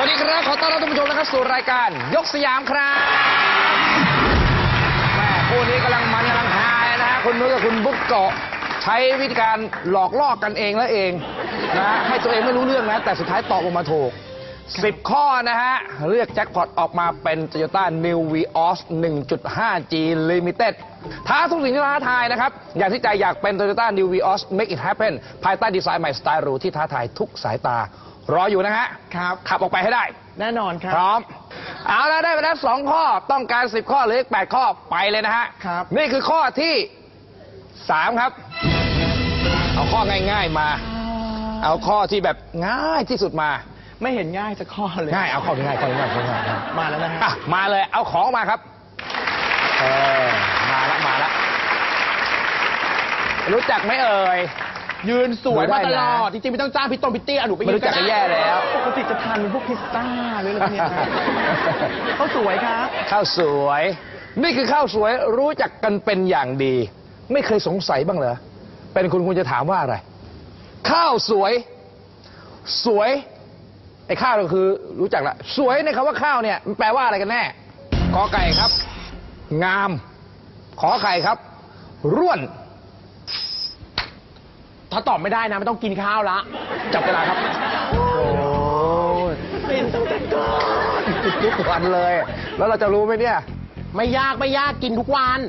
วัสดีครับ ขอต้อนรับท่านผู้ชมนะครับสู่รายการยกสยามครับแม่คู่นี้กำลังมันกำลังฮายนะฮะคุณนุ้ยกับคุณบุ๊กเกาะ ใช้วิธีการหลอกล่อกันเองแล้วเองนะฮะให้ตัวเองไม่รู้เรื่องนะ แต่สุดท้ายตอบออกมาถูก 10 ข้อนะฮะเรียกแจ็คพอตออกมาเป็น Toyota New Vios 1.5G Limited ท้าทุกสิ่งที่ท้าทายนะครับ อยากที่ใจอยากเป็น Toyota New Vios Make it happen ภายใต้ดีไซน์ใหม่สไตล์หรูที่ท้าทายทุกสายตา รออยู่นะฮะครับ ขับออกไปให้ได้ แน่นอนครับพร้อม เอาแล้วได้ไปแล้วสองข้อต้องการสิบข้อหรือแปดข้อไปเลยนะฮะครับ นี่คือข้อที่สามครับ เอาข้อง่าย ๆมา เอาข้อที่แบบง่ายที่สุดมา ไม่เห็นง่ายสักข้อเลยง่ายเอาข้อง่ายข้อง่ายข้อง่ายมาแล้วนะฮะอะมาเลยเอาของมาครับเออมาแล้วมาแล้วรู้จักไหมเอ่ย ยืนสวยมาตดูได้ลนะอดจริงๆไม่ต้องจ้างพี่ตรงพี่เตี้ยหนูไปไม่รู้จักก็แย่แล้ว ปกติจะทานเป็นพวกพิซซ่าหรืออะไรพวกเนี้ยครับเขาสวยครับ ข้าวสวย นี่คือข้าวสวยรู้จักกันเป็นอย่างดี ไม่เคยสงสัยบ้างเหรอเป็นคุณคุณจะถามว่าอะไร ข้าวสวย สวยไอ้ข้าวก็คือรู้จักละสวยในคำว่าข้าวเนี่ยมันแปลว่าอะไรกันแน่กอไก่ครับ งาม ขอไข่ครับ ร่วน ถ้าตอบไม่ได้นะไม่ต้องกินข้าวละ จับเวลาครับ โอ้ยเป็นตั้งแต่ก่อนทุกวันเลย แล้วเราจะรู้ไหมเนี่ย ไม่ยากไม่ยากกินทุกวัน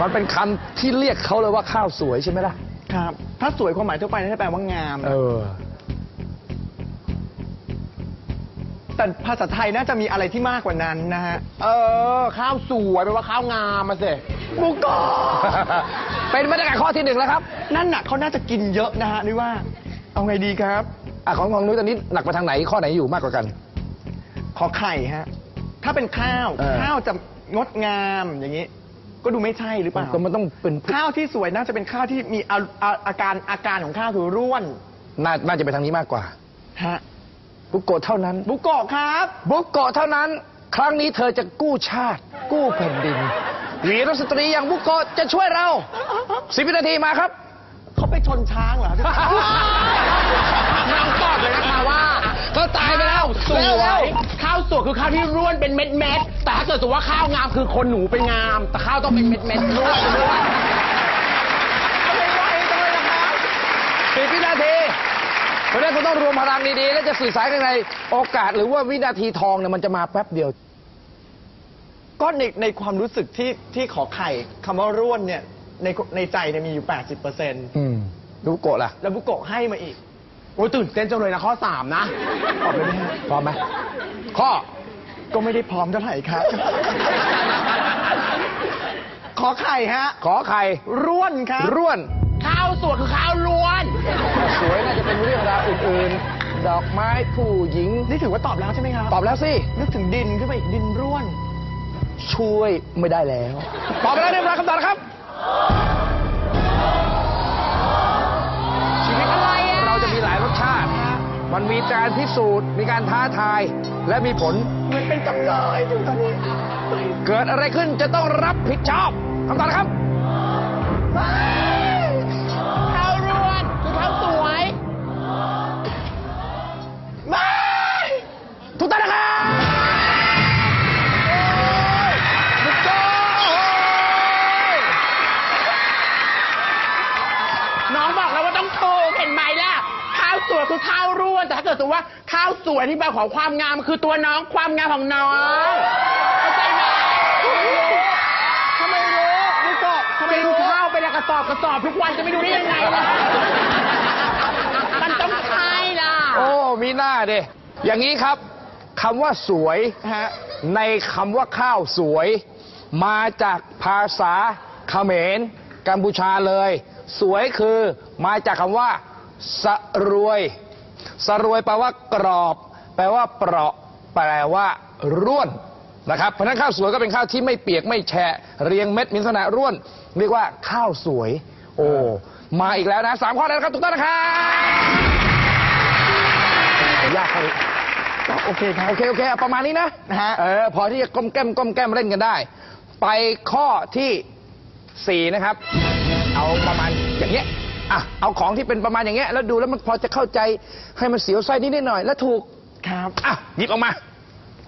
มันเป็นคำที่เรียกเขาเลยว่าข้าวสวยใช่ไหมล่ะ ครับ ถ้าสวยความหมายทั่วไปนั่นแปลว่างาม เออ แต่ภาษาไทยน่าจะมีอะไรที่มากกว่านั้นนะฮะ เออ ข้าวสวยแปลว่าข้าวงามมาสิ บุกโกะเป็นบรรยากาศข้อที่หนึ่งแล้วครับนั่นน่ะเขาน่าจะกินเยอะนะฮะนี่ว่า เอาไงดีครับ อะของของนุ้ยตอนนี้หนักไปทางไหนข้อไหนอยู่มากกว่ากัน ขอไข่ฮะ ถ้าเป็นข้าว เออ ข้าวจะงดงามอย่างนี้ ก็ดูไม่ใช่หรือเปล่า ก็มันต้องเป็นข้าวที่สวยน่าจะเป็นข้าวที่มีอาอาอาการอาการของข้าวคือร่วนน่าน่าจะไปทางนี้มากกว่า ฮะบุกโกะเท่านั้น บุกโกะครับ บุกโกะเท่านั้น ครั้งนี้เธอจะกู้ชาติ กู้แผ่นดิน วีรสตรีอย่างบุกโกะจะช่วยเราสิบวินาทีมาครับ เขาไปชนช้างเหรอน้องตอบเลยนะคะว่าก็ตายไปแล้วสเร็ววเร็วยข้าวสวยคือข้าวที่ร่วนเป็นเม็ดเม็ดๆแต่ถ้าเกิดสมมติว่าข้าวงามคือคนหนูเป็นงาม แต่ข้าวต้องเป็นเม็ดเม็ดๆร่วนร่วนสิบวินาทีเพราะฉะนั้นคุณต้องรวมพลังดีๆ แล้วจะสื่อสารกันในโอกาสหรือว่าวินาทีทองเนี่ยมันจะมาแป๊บเดียว ก็ในในความรู้สึกที่ที่ขอไข่คำว่าร่วนเนี่ยในในใจเนี่ยมีอยู่ 80เปอร์เซ็นต์อืมบุกโกะล่ะ แล้วบุกโกะให้มาอีก โอ้ยตื่นเต้นจังเลยนะข้อสามนะตอบเลยไหมฮะพร้อมไหมข้อ ก็ไม่ได้พร้อมเท่าไหร่ครับ ขอไข่ฮะ ขอไข่ ร่วนครับ ร่วน ข้าวสวยคือข้าวล้วน สวยน่าจะเป็นเรื่องราวอื่นๆ ดอกไม้ผู้หญิง นี่ถือว่าตอบแล้วใช่ไหมครับ ตอบแล้วสิ นึกถึงดินขึ้นไปอีกดินร่วน ช่วยไม่ได้แล้ว ตอบไปแล้วเรียบร้อยคำตอบนะครับ ชีวิตอะไรเราจะมีหลายรสชาติ มันมีการพิสูจน์ มีการท้าทาย และมีผลเหมือนเป็นจำเลยอยู่ตอนนี้เกิดอะไรขึ้นจะต้องรับผิดชอบคำตอบนะครับข้ วสวยที่แปลของความงามคือตัวน้องความงามของน้องเข้าใจไหมทำไมรู้บุกโกะทำไมกินรู้ข้าวไปในกระสอบกระสอบทุกวันจะไม่ดูได้ยังไงล่ะมันต้องใช่ล่ะ โอ้มีหน้าเดอย่างนี้ครับคำว่าสวยฮะ ในคำว่าข้าวสวย มาจากภาษาเขมรกัมพูชาเลย สวยคือมาจากคำว่าสรวย สรวยแปลว่ากรอบ แปลว่าเปราะ แปลว่าร่วนนะครับเพราะฉะนั้นข้าวสวยก็เป็นข้าวที่ไม่เปียกไม่แฉะเรียงเม็ดมีลักษณะร่วน เรียกว่าข้าวสวย โอ้มาอีกแล้วนะสามข้อแล้วนะครับถูกต้องนะครับยากเขาอีกก็โอเคครับโอเคโอเคเอาประมาณนี้นะนะฮะเออพอที่จะก้มแก้มก้มแก้มเล่นกันได้ ไปข้อที่สี่นะครับ เอาประมาณอย่างเงี้ย อะเอาของที่เป็นประมาณอย่างเงี้ยแล้วดูแล้วมันพอจะเข้าใจให้มันเสียวไส้นิดๆหน่อย แล้วถูกครับอะหยิบออกมา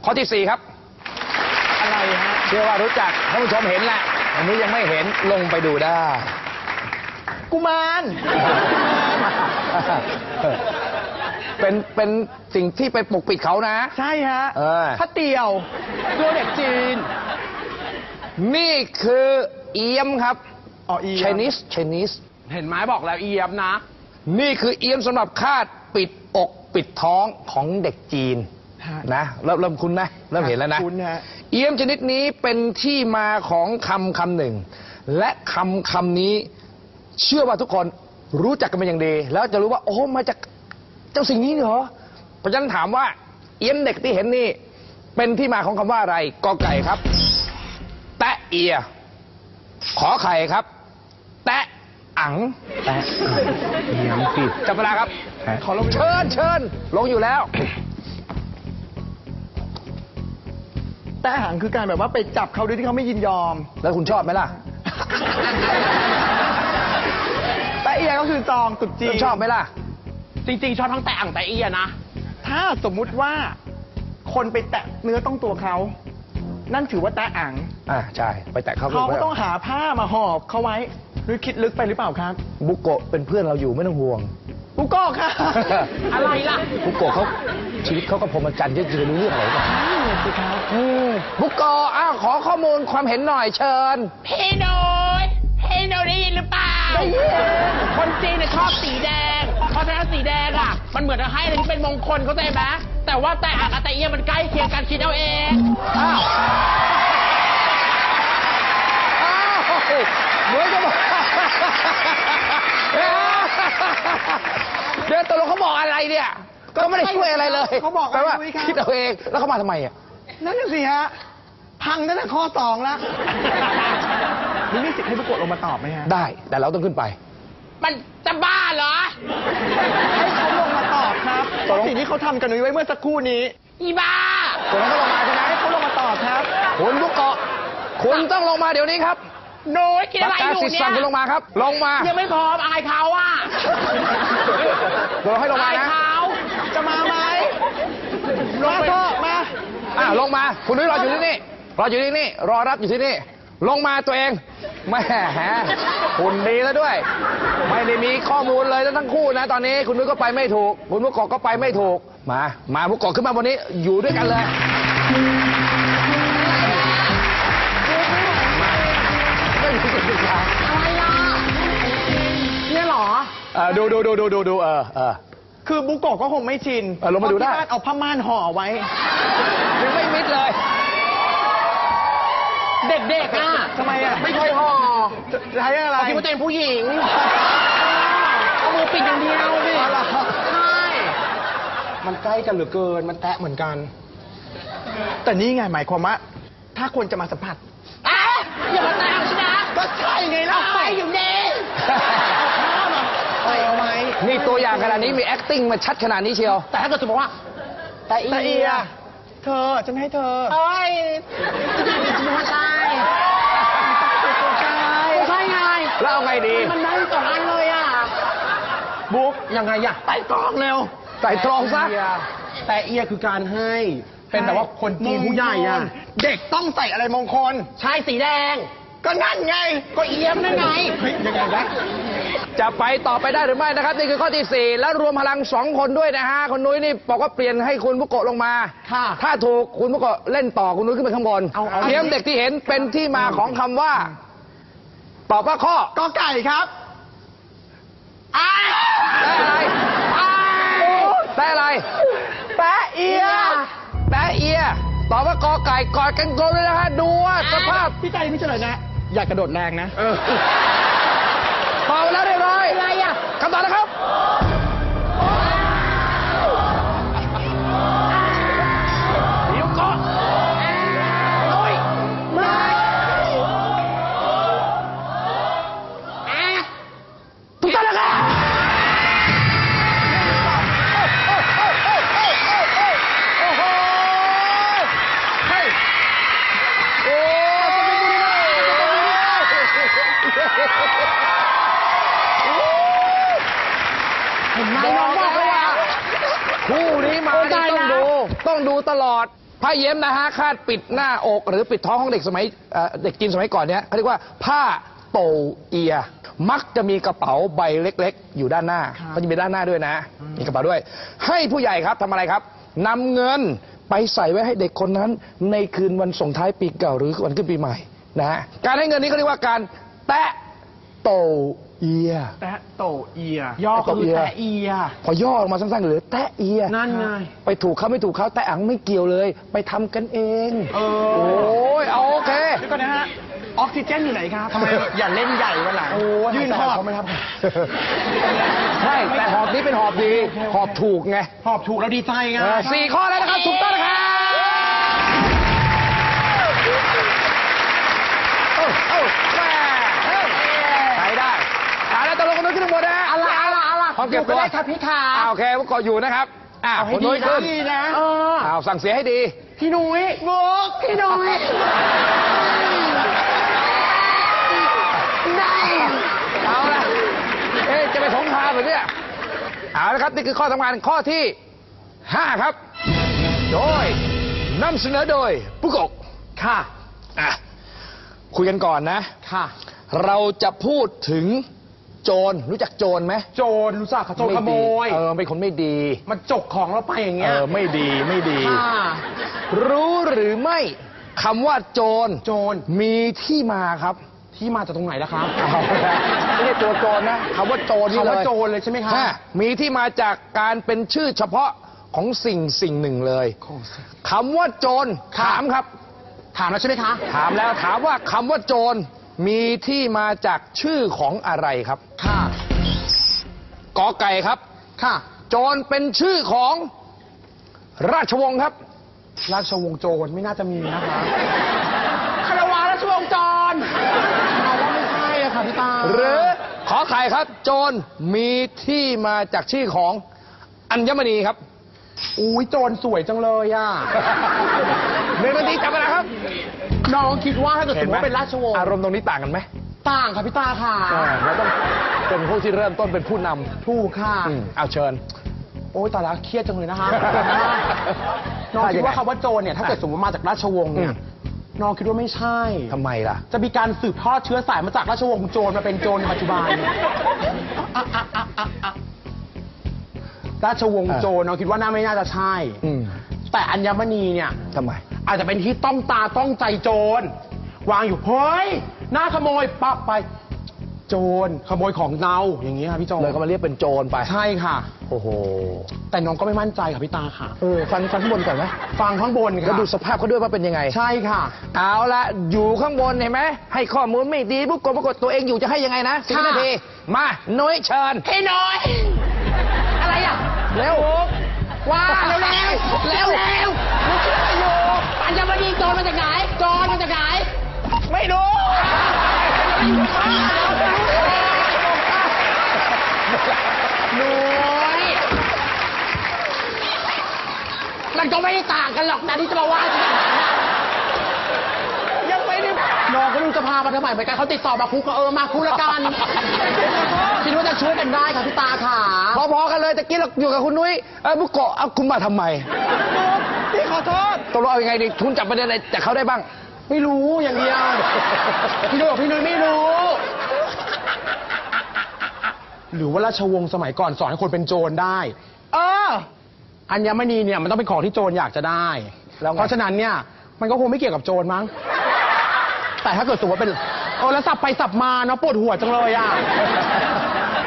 ข้อที่สี่ครับ อะไรฮะเชื่อว่ารู้จักท่านผู้ชมเห็นแหละอันนี้ยังไม่เห็นลงไปดูได้ กุมารเป็นเป็นสิ่งที่ไปปกปิดเขานะ ใช่ฮะเออพระเตี่ยวตัวเด็กจีนนี่คือเอียมครับ อ๋ออี Chinese Chinese เห็นไหมบอกแล้วเอียบนะ นี่คือเอียมสำหรับคาดปิดอกปิดท้องของเด็กจีนฮะ นะเริ่มเริ่มคุ้นไหมเริ่มเห็นแล้วนะ คุณฮะ เอียมชนิดนี้เป็นที่มาของคำคำหนึ่ง และคำคำนี้เชื่อว่าทุกคนรู้จักกันเป็นอย่างดี แล้วจะรู้ว่า โอ้มาจากเจ้าสิ่งนี้เหรอเพราะฉะนั้นถามว่า เอียมเด็กที่เห็นนี่ เป็นที่มาของคำว่าอะไรกอไก่ครับ แตะเอีย ขอไข่ครับแตะ อังแตะอังเอียมผิดจับเวลาครับขอลงเชิญเชิญลงอยู่แล้ว แต่หางคือการแบบว่าไปจับเขาโดยที่เขาไม่ยินยอม แล้วคุณชอบไหมล่ะ แต่เอียก็คือจองตุดจีคุนณชอบไหมล่ะ จริงๆ ชอบทั้งแต่อ่างแต่เอียนะ ถ้าสมมุติว่า คนไปแตะเนื้อต้องตัวเขา นั่นถือว่าแตะอัง อ่าใช่ ไปแตะเขาเขาก็ต้องหาผ้ามาห่อเขาไว้ หรือคิดลึกไปหรือเปล่าครับบุโกะเป็นเพื่อนเราอยู่ไม่ต้องห่วง บุโก้ค่ะ อะไรล่ะบุโกะเขาชีวิตเขาก็พรหมจรรย์จะจะรู้เรื่องอะไรกันนี่สิครับบุโกะอ้าวขอข้อมูลความเห็นหน่อยเชิญพี่โนยพี่โนยได้ยินหรือเปล่าได้ยินคนจีนเนี่ยชอบสีแดงเพราะฉะนั้นสีแดงอะ มันเหมือนจะให้อะไรที่เป็นมงคลเข้าใจไหมแต่ว่าแต่อ่างกับแต่เอียมันใกล้เคียงกันคิดเอาเองอ้าวอ้าว เหมือนจะบอกเดี๋ยวตกลงเขาบอกอะไรเนี่ย ก็ไม่ได้ช่วยอะไรเลยเขาบอกแปลว่าอะไรรู้ไหมครับ คิดเอาเองแล้วเขามาทำไมอะ นั่นน่ะสิฮะ พังตั้งแต่ข้อสองแล้วนี่มีสิทธิ์ให้บุโกะลงมาตอบไหมฮะ ได้แต่เราต้องขึ้นไป มันจะบ้าเหรอ ให้เขาลงมาตอบครับตกลง สิ่งที่เขาทำกันไว้เมื่อสักครู่นี้ อีบ้า ตกลงเขาลงมาใช่ไหมให้เขาลงมาตอบครับ คุณบุกเกาะคุณต้องลงมาเดี๋ยวนี้ครับ โนยกินปอะไรระกาศอยู่สิทธิ์เนี่สั่ยงคุณลงมาครับ ลงมายังไม่พร้อมอายเขาอะเดี๋ยวให้ลงมาอายนะเขาจะมาไหมลงมาไปเถอะมาอะลงมา คุณนุ้ยรออยู่ที่นี่ รออยู่ที่นี่ รอรับอยู่ที่นี่ ลงมาตัวเองแหม่คุณดีแล้วด้วย ไม่ได้มีข้อมูลเลยทั้งคู่นะ ตอนนี้คุณนุ้ยก็ไปไม่ถูก คุณบุกเกาะก็ไปไม่ถูก มา มาบุกเกาะขึ้นมาบนนี้ อยู่ด้วยกันเลย อะไรล่ะเนี่ยเหรอเออดูดูดูดูดูดูเออเออ คือบุโกะก็คงไม่ชินเออลงมาดูได้ เพระที่บ้นเอาผ้าม่านห่อไว้ยังไม่มิดเลย เด็กๆอะทำไมอะไม่ค่อยห่อจะจะใช้อะไรเขาคิดว่าตัวเองผู้หญิงเอามือปิดอย่างเดียวดิอ๋อเหรอ ใช่ มันใกล้กันเหลือเกิน มันแตะเหมือนกัน แต่นี่ไงหมายความว่า ถ้าคนจะมาสัมผัส อะอย่ามาแตะฉันนะ ก็ใช่ไงล่ะเอาไปอยู่นี่ใส่เอาไว้นี่ตัวอย่างขนาดนี้มี acting มาชัดขนาดนี้เชียว แต่ถ้าเกิดสมมติว่าแต่อีแต่เอียเธอฉันให้เธอเอ้ยจะไม่ใช่ไม่ใช่ไงแล้วเอาไงดีมันได้สองอันเลยอะบุ๊กยังไงอะไต่กรองเร็วใส่ตรองซะแต่เอียคือการให้ เป็นแบบว่าคนจีนผู้ใหญ่อะเด็กต้องใส่อะไรมงคล ใช่สีแดง ก็นั่นไง ก็เอียมนั่นไงเฮ้ยยังไงนะจะไปต่อไปได้หรือไม่นะครับนี่คือข้อที่4แล้วรวมพลังสองคนด้วยนะฮะคุณนุ้ยนี่บอกว่าเปลี่ยนให้คุณบุโกะลงมา ค่ะถ้าถูกคุณบุโกะเล่นต่อคุณนุ้ยขึ้นไปข้างบนเอาเอา เทียมเด็กที่เห็นเป็นที่มาของคำว่าตอบว่าข้อ ก็ไก่ครับอ้าได้อะไรอ้าได้อะไร แปะเอียแปะเอีย ตอบว่ากอไก่กอดกันกลมเลยนะฮะ ดูว่าสภาพพี่ใจไม่เฉลยนะ อย่ากระโดดแรงนะตอบไปแล้วเรียบร้อยอะไรอะคำตอบนะครับ ผ้าเย็บนะฮะคาดปิดหน้าอก หรือปิดท้องของเด็กสมัยเอ่อเด็กจีนสมัยก่อนเนี้ยเขาเรียกว่าผ้าโตเอีย มักจะมีกระเป๋าใบเล็ก ๆ อยู่ด้านหน้าก็จะมีด้านหน้าด้วยนะ มีกระเป๋าด้วย ให้ผู้ใหญ่ครับทำอะไรครับนำเงินไปใส่ไว้ให้เด็กคนนั้น ในคืนวันส่งท้ายปีเก่าหรือวันขึ้นปีใหม่นะฮะการให้เงินนี้เขาเรียกว่าการแตะโต เอีย แตะโตเอีย ย่อคือแตะเอีย พอย่อออกมาสั้นๆเหลือแตะเอียนั่นไง ไปถูกเขาไม่ถูกเขาแต่อังไม่เกี่ยวเลย ไปทำกันเอง เออโอ้ยเอาโอเค เดี๋ยวก่อนนะฮะ ออกซิเจนอยู่ไหนครับทำไมอย่าเล่นใหญ่วันหลัง โอ้ยื่นหอบเขาไม่รับใช่แต่หอบนี้เป็นหอบดี หอบถูกไงหอบถูกแล้วดีใจไง เออสี่ข้อแล้วนะครับถูกต้องนะครับ อะไรอะไรพร้อมเก็บตัวอยู่กันได้ครับพี่ขาอ่าโอเคพวกกออยู่นะครับอ่าเอาให้คนนู้นดีนะขึ้นดีนะเอออ้าวสั่งเสียให้ดี พี่นุ้ยบุกพี่นุ้ยได้เอาละเอ๊ะจะไปสงครามเหรือเนี่ย เอาละครับ นี่คือข้อสำคัญข้อที่ 5 ครับ โดยนำเสนอโดยปุกกค่ะ อะ คุยกันก่อนนะ ค่ะ เราจะพูดถึง โจรรู้จักโจรไหมโจรรู้จักค่ะโจรขโมย เออเป็นคนไม่ดีมันจกของเราไปอย่างเอเงี้ยอไม่ดีไม่ดี ค่ะรู้หรือไม่คำว่าโจรโจรมีที่มาครับที่มาจากตรงไหนล่ะครับ เอาละไม่ใช่ตัวโจรนะคำว่าโจรนี่เลยคำว่าโจรเลยใช่ไหมครับฮมีที่มาจากการเป็นชื่อเฉพาะของสิ่งสิ่งหนึ่งเลยคำว่าโจรถามครับ ถามแล้วใช่ไหมคะ ถามแล้วถามว่าคำว่าโจร มีที่มาจากชื่อของอะไรครับ ค่ะ กอไก่ครับ ค่ะ โจรเป็นชื่อของราชวงศ์ครับ ราชวงศ์โจรไม่น่าจะมีนะคะคารวาราชวงศ์โจรเราว่าไม่ใช่อะค่ะพี่ตาหรือขอไข่ครับ โจรมีที่มาจากชื่อของอัญมณีครับ อุ้ยโจรสวยจังเลยอะหนึ่งนาทีจับเวลาครับ น้องคิดว่าถ้าเกิดสมมติว่าเป็นราชวงศ์อารมณ์ตรงนี้ต่างกันไหมต่างค่ะพี่ตาค่ะใช่เราต้องเป็นผู้ที่เริ่มต้นเป็นผู้นถูกค่ะำอืมเอาเชิญ โอ้ยตายแล้วเครียดจังเลยนะคะน้องว่ายัคิดงไงว่าคำว่าโจรเนี่ยถ้าเกิดสมมติมาจากราชวงศ์เนี่อืยมน้องคิดว่าไม่ใช่ ทำไมล่ะ จะมีการสืบทอดเชื้อสายมาจากราชวงศ์โจรมาเป็นโจรในปัจจุบัน ราชวงศ์โจรน้องคิดว่าน่าไม่น่าจะใช่ อืมแต่อัญมณีเนี่ย ทำไม อาจจะเป็นที่ต้องตาต้องใจโจร วางอยู่เฮ้ยหน้าขโมยปั๊บไป โจรขโมยของเราอย่างนี้ค่ะพี่โจรเลยก็มาเรียกเป็นโจรไป ใช่ค่ะ โอ้โห แต่น้องก็ไม่มั่นใจค่ะพี่ตาค่ะ เออ ฟังฟังข้างบนก่อนไหมฟังข้างบนแล้วค่ะดูสภาพเขาด้วยว่าเป็นยังไง ใช่ค่ะ เอาละอยู่ข้างบนเห็นไหม ให้ข้อมูลไม่ดีปุ๊บกดปรากฏตัวเองอยู่จะให้ยังไงนะสิบค่ะนาที มา น้อยเชิญ พี่น้อยอะไรอะ เร็วว้าเร็วเร็วเร็วเร็วมึงคิดอะไรอยู่ปัญมณีโจรมาจากไหนโจรมาจากไหนไม่รู้น้อยมันก็ไม่ได้ต่างกันหรอกนะที่จะมาว่าฉันอย่างนั้นน่ะยังไม่ได้ น้องก็ดูจะพามาทำไมเหมือนกันเขาติดต่อมาคุกก็เออมาคุกละกัน คิดว่าจะช่วยกันได้ค่ะพี่ตาค่ะพอๆกันเลยตะกี้เราอยู่กับคุณนุ้ยเออบุกโกะเอาคุณมาทำไมพี่ขอโทษตกลงเอายังไงดีทุนจับประเด็นอะไรจากเขาได้บ้าง ไม่รู้อย่างเดียวพี่นุ้ยบอกพี่นุ้ยไม่รู้ หรือว่าราชวงศ์สมัยก่อนสอนให้คนเป็นโจรได้ เออ อัญมณีเนี่ยมันต้องเป็นของที่โจรอยากจะได้ แล้วไง เพราะฉะนั้นเนี่ยมันก็คงไม่เกี่ยวกับโจรมั้ง แต่ถ้าเกิดสมมติว่าเป็นเออแล้วสับไปสับมาเนาะปวดหัวจังเลยอะ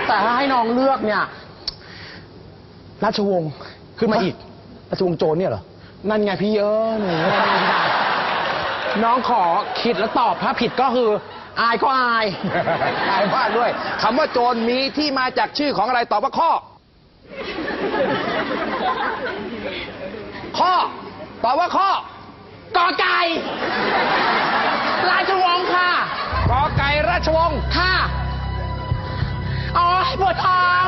แต่ถ้าให้น้องเลือกเนี่ย ราชวงศ์ขึ้นมาอีก ราชวงศ์โจรเนี่ยเหรอ นั่นไงพี่เออหนูน้องขอคิดแล้วตอบถ้าผิดก็คือ อายก็อายอายมากด้วยคำว่าโจรมีที่มาจากชื่อของอะไรตอบว่าข้อ ข้อ ตอบว่าข้อกอไก่ ค่ะ อ๋อปวดท้อง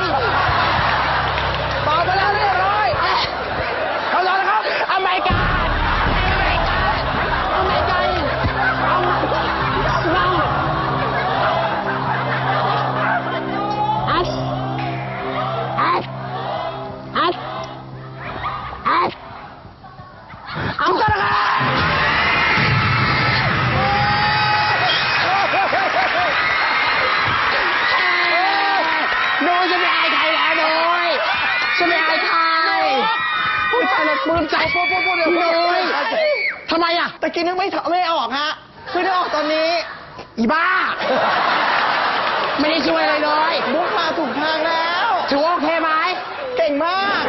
ฉันไม่อายใครอุ้ยตายแล้วปลื้มใจพูดพูดพูดเดี๋ยวพี่นุ้ยทำไมอะตะกี้นึกไม่ถไม่ออกฮะเพิ่งได้ออกตอนนี้ อีบ้า ไม่ได้ช่วยอะไรเลยมุกมาถูกทางแล้วถือว่าโอเคไหมเก่งมาก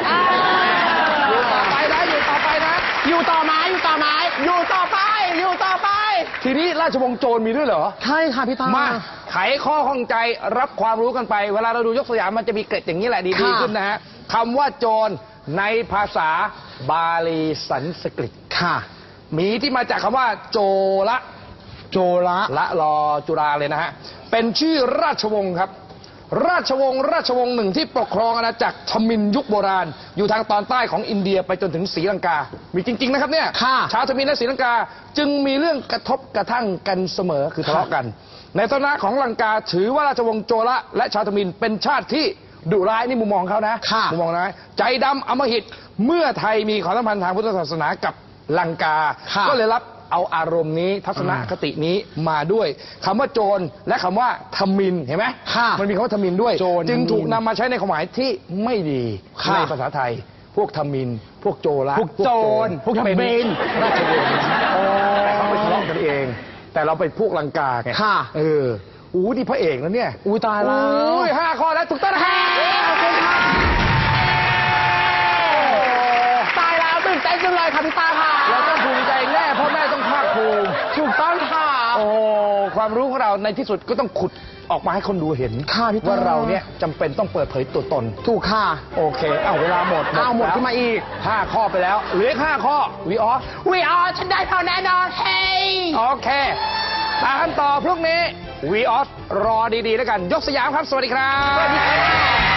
อยู่ต่อไปนะอยู่ต่อไปนะ อยู่ต่อไหมอยู่ต่อไหมอยู่ต่อไป อยู่ต่อไป ทีนี้ราชวงศ์โจรมีด้วยเหรอ ใช่ค่ะพี่ตา มาไขข้อข้องใจรับความรู้กันไป เวลาเราดูยกตัวอย่างมันจะมีเกร็ดอย่างนี้แหละดีค่ะๆขึ้นนะฮะ คำว่าโจรในภาษาบาลีสันสกฤตค่ะ มีที่มาจากคำว่า โจละโจละละรอจุราเลยนะฮะ เป็นชื่อราชวงศ์ครับ ราชวงศ์ราชวงศ์หนึ่งที่ปกครองอาณาจักรทมินยุคโบราณ อยู่ทางตอนใต้ของอินเดียไปจนถึงศรีลังกา มีจริง ๆ นะครับเนี่ยค่ะชาวทมินและศรีลังกาจึงมีเรื่องกระทบกระทั่งกันเสมอคือทะเลาะกัน ในฐานะของลังกาถือว่าราชวงศ์โจละและชาวทมินเป็นชาติที่ ดุร้ายนี่มุมมองเขานะค่ะ มุมมองนะใจดำอำมหิตเมื่อไทยมีความสัมพันธ์ทางพุทธศาสนากับลังกา ค่ะก็เลยรับเอาอารมณ์นี้ทัศนคตินี้มาด้วยคำว่าโจรและคำว่าทมินเห็นไหมค่ะมันมีคำว่าทมินด้วย โจรจึงถูกทมินนำมาใช้ในความหมายที่ไม่ดีค่ะในภาษาไทย พวกทมิน พวกโจรพวกโจรพวกทมิน เป็นราชวงศ์แต่เขาไปทะเลาะกันเอง แต่เราเป็นพวกลังกาไงค่ะ เอออู้นี่พระเอกนะเนี่ย อุ้ยตายแล้ว อุ้ยห้าข้อแล้วถูกต้องนะฮะ โอ้ความรู้ของเราในที่สุดก็ต้องขุดออกมาให้คนดูเห็นค่ะพี่ต้นว่าเราเนี่ยจำเป็นต้องเปิดเผยตัวตน ถูกค่ะ โอเค เอาเวลาหมดเอาหมดแล้วขึ้นมาอีก ห้าข้อไปแล้ว เหลืออกห้าข้อวีออสวีออฉันได้เท่าแน่นอนเฮ้ยโอเค ตามต่อพรุ่งนี้วีออสรอดีๆแล้วกัน ยกสยามครับ สวัสดีครับ สวัสดีค่ะ